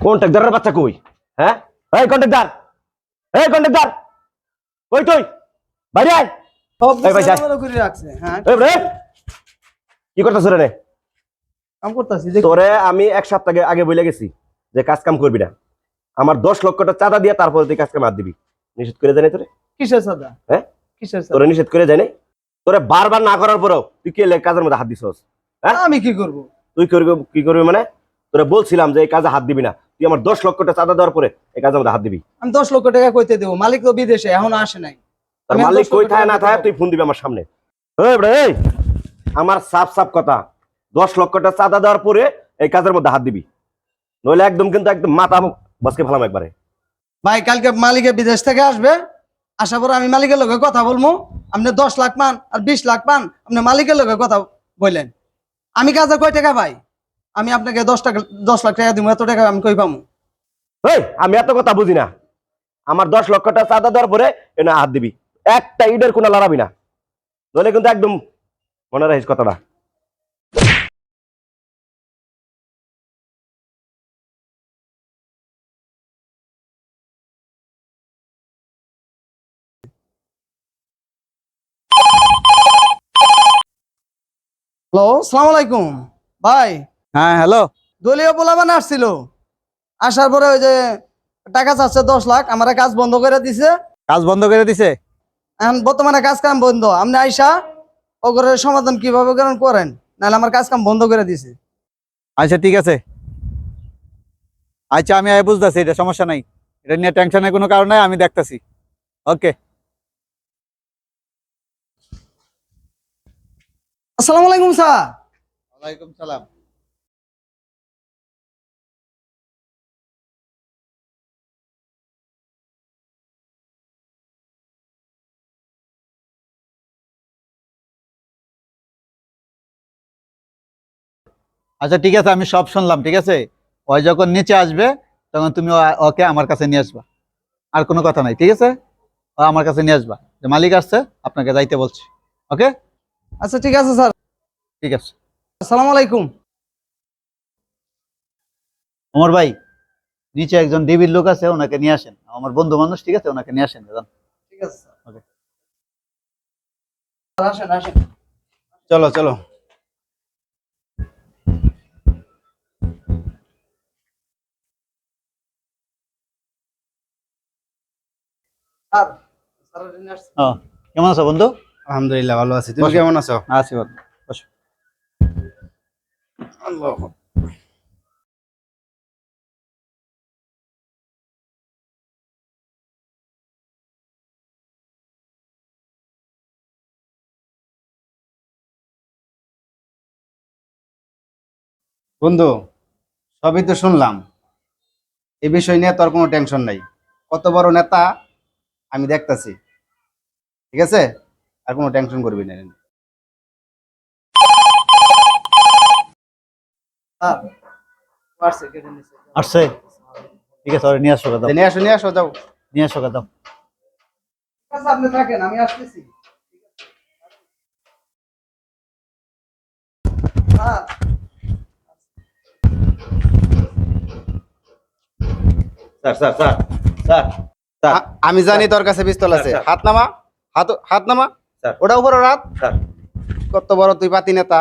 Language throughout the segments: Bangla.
কন্ট্রাক্টরের বাচ্চা কই? হ্যাঁ? এই কন্ট্রাক্টর এই কন্ট্রাক্টর কই তুই? বাইরে আয়। এই ভাই, যাই। হ্যাঁ। এই রে। কি করতেছ রে কাম করতেছি দেখ। তোরে আমি এক সপ্তাহ আগে- বলে গেছি যে কাজ কাম করবি না। আমার দশ লক্ষটা চাঁদা দিয়ে তারপরে তুই কাজ কাম হাত দিবি। নিষেধ করে জানি তোরে? কিসের সাদা হ্যাঁ? কিসের তোরে নিষেধ করে জানি তোরে বারবার না করার পরেও তুই কে কাজের মধ্যে হাত দিছস? হ্যাঁ? আমি কি করব? তুই করবি কি করবি মানে? তোরে বলছিলাম যে এই কাজে হাত দিবি না। তুই আমার দশ লক্ষটা চাঁদা দেওয়ার পরে এই কাজের মধ্যে হাত দিবি। আমি দশ লক্ষ টাকা কইতে দেবো মালিক তো বিদেশে এখনও আসে নাই। তার মালিক কই লক্ষ থাকে না থাকে তুই ফোন দিবি আমার সামনে। এই আমার সাফ সাফ কথা দশ লক্ষটা চাঁদা দেওয়ার পরে এই কাজের মধ্যে হাত দিবি। নইলে একদম কিন্তু একদম মাথা বাসকে ফেলাম একবারে। ভাই কালকে মালিকের বিদেশ থেকে আসবে আসার পর আমি মালিকের লগে কথা বলব আপনি দশ লাখ পান আর বিশ লাখ পান আপনি মালিকের লগে কথা বললেন আমি কাজে কয় টাকা ভাই আমি আপনাকে দশ টাকা দশ লাখ টাকা দিব এত টাকা আমি কই পাবো এই আমি এত কথা বুঝি না। আমার দশ লক্ষটা চাঁদা দেওয়ার পরে এনে হাত দিবি। একটা ইটের কোনো লড়াবি না। নইলে কিন্তু একদম মনে রাখিস কথাটা। হ্যালো সালাম আলাইকুম। ভাই হ্যাঁ হ্যালো দলীয় পোলাবান আসছিল। আসার পরে ওই যে টাকা চাচ্ছে দশ লাখ আমার কাজ বন্ধ করে দিছে। কাজ বন্ধ করে দিছে? এখন বর্তমানে কাজ কাম বন্ধ। আপনি আইসা ওগরের সমাধান কীভাবে করেন করেন? নাহলে আমার কাজ কাম বন্ধ করে দিছে। আচ্ছা ঠিক আছে। আচ্ছা আমি আয় বুঝতেছি এটা সমস্যা নাই। এটা নিয়ে টেনশনের কোনো কারণ নাই আমি দেখতাছি। ওকে। আসসালামু আলাইকুম স্যার। ওয়ালাইকুম সালাম। আচ্ছা ঠিক আছে আমি সব শুনলাম ঠিক আছে? ওই যখন নিচে আসবে তখন তুমি ওকে আমার কাছে নিয়ে আসবা। আর কোনো কথা নাই ঠিক আছে? ও আমার কাছে নিয়ে আসবা। যে মালিক আসছে আপনাকে যাইতে বলছি ওকে? আচ্ছা ঠিক আছে স্যার। ঠিক আছে। আসসালামু আলাইকুম। ওমর ভাই নিচে একজন ডিবির লোক আছে ওনাকে নিয়ে আসেন। আমার বন্ধু মানুষ ঠিক আছে? ওনাকে নিয়ে আসেন যান। ঠিক আছে স্যার। Okay. আসেন আসেন। চলো চলো স্যার স্যার এখানে আসছে। ও, কেমন আছো বন্ধু? আলহামদুলিল্লাহ ভালো আছি। তুমি কেমন আছো? আছি বন্ধু বসো। বন্ধু সবই তো শুনলাম। এ বিষয় নিয়ে তোর কোনো টেনশন নাই। কত বড় নেতা আমি দেখতাছি। ঠিক আছে? আর কোনো টেনশন করবি না। আসছে, ঠিক আছে নিয়ে আসো দাও। নিয়ে আসো নিয়ে আসো যাও। নিয়ে আসো দাও। ঠিক আপনি থাকেন আমি আসতেছি। Sir sir sir sir. আমি জানি তোর কাছে পিস্তল আছে। হাত নামা হাত হাত নামা। ওটা উপর ওর হাত। কত বড় তুই পাতি নেতা।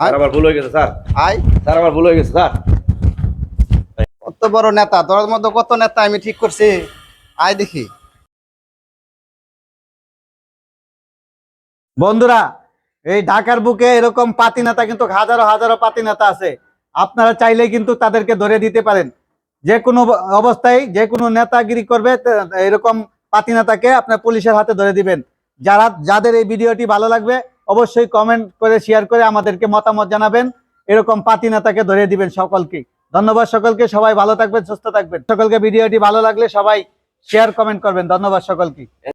আমার ভুল হয়ে গেছে স্যার। আয়। স্যার আমার ভুল হয়ে গেছে স্যার। কত বড় নেতা তোর মতো কত নেতা আমি ঠিক করছি? আয় দেখি। বন্ধুরা এই ঢাকার বুকে এরকম পাতি নেতা কিন্তু হাজারো হাজারো পাতি নেতা আছে। আপনারা চাইলে কিন্তু তাদেরকে ধরে দিতে পারেন। যে কোনো অবস্থায় যে কোনো নেতাগিরি করবে এরকম পাতি নেতাকে আপনার পুলিশের হাতে ধরে দিবেন। যারা, যাদের এই ভিডিওটি ভালো লাগবে, অবশ্যই কমেন্ট করে শেয়ার করে আমাদেরকে মতামত জানাবেন। এরকম পাতি নেতাকে ধরে দিবেন সকলকে। ধন্যবাদ সকলকে, সবাই ভালো থাকবেন, সুস্থ থাকবেন। সকলকে ভিডিওটি ভালো লাগলে সবাই শেয়ার কমেন্ট করবেন। ধন্যবাদ সকলকে।